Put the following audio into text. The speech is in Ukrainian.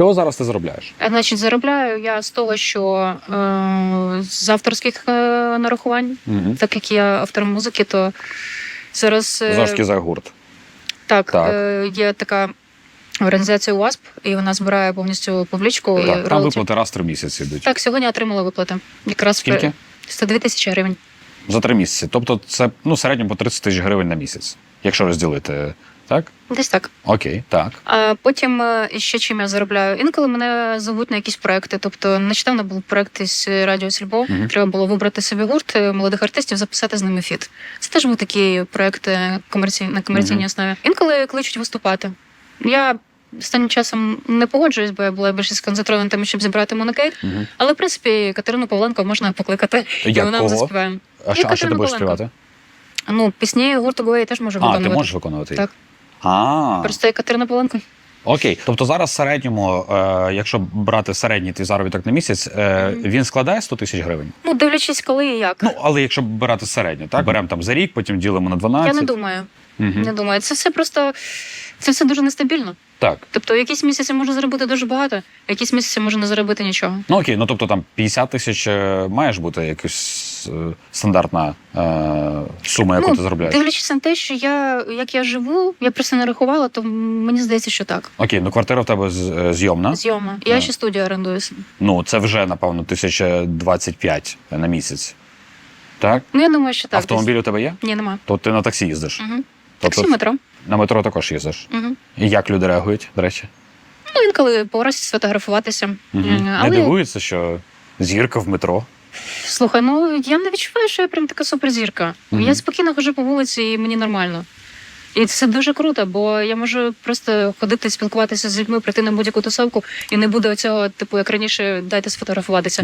Що зараз ти заробляєш? Е, Значить, заробляю я з того, що е, з авторських е, нарахувань, Угу. так як я автор музики, то зараз е, Завжди за гурт. так, Так. Е, є така організація УАСП, і вона збирає повністю публічку і там роялті. виплати раз в три місяці йдуть. Так, сьогодні отримала виплати. Якраз Скільки? 102 тисячі гривень. За три місяці. Тобто це ну, середньо по 30 тисяч гривень на місяць, якщо розділити. Так? Десь так. Окей, так. А потім е, ще чим я заробляю. Інколи мене зовуть на якісь проекти. Тобто нещодавно був проект із Радіо Сільбо. Мгм. Треба було вибрати собі гурт е, молодих артистів, записати з ними фіт. Це теж був такий проект е, на комерційній Мгм. основі. Інколи кличуть виступати. Я останнім часом не погоджуюсь, бо я була більше сконцентрована на тому, щоб зібрати монокейк. Угу. Але в принципі Катерину Павленко можна покликати, і вона кого? заспіває. А що, а що ти будеш співати? Ну, пісні гурту я теж можу А, виконувати. ти можеш виконувати їх? Так. А, Просто я Катерина окей. Тобто зараз в середньому, е, якщо брати середній твій заробіток на місяць, е, він складає 100 тисяч гривень? Ну, дивлячись, коли і як. Ну, але якщо брати середню, так? Беремо там за рік, потім ділимо на 12. я не думаю. Мгм. Не думаю. Це все просто це все дуже нестабільно. Так. Тобто, якісь місяці можна заробити дуже багато, якісь місяці можна не заробити нічого. Ну окей, ну тобто там 50 тисяч е, маєш бути якась е, стандартна е, сума, яку Ну, ти заробляєш. Дивлячись на те, що я як я живу, я просто не рахувала, то мені здається, що так. Окей, ну квартира в тебе з- е, зйомна. Зйома. Я А. ще студію орендую. Ну це вже напевно 1025 на місяць. Так? Ну я думаю, що так. Автомобіль у тебе є? десь. Ні, нема. То ти на таксі їздиш. Угу. Тобто Таксі метро. на метро також їздиш. Угу. І як люди реагують, до речі? Ну, інколи погрозі сфотографуватися. Угу. М, Не Але дивуються, що зірка в метро. слухай, ну я не відчуваю, що я прям така суперзірка. Мгм. Я спокійно хожу по вулиці, і мені нормально. І це дуже круто, бо я можу просто ходити, спілкуватися з людьми, прийти на будь-яку тусовку, і не буде оцього, типу, як раніше, дайте сфотографуватися.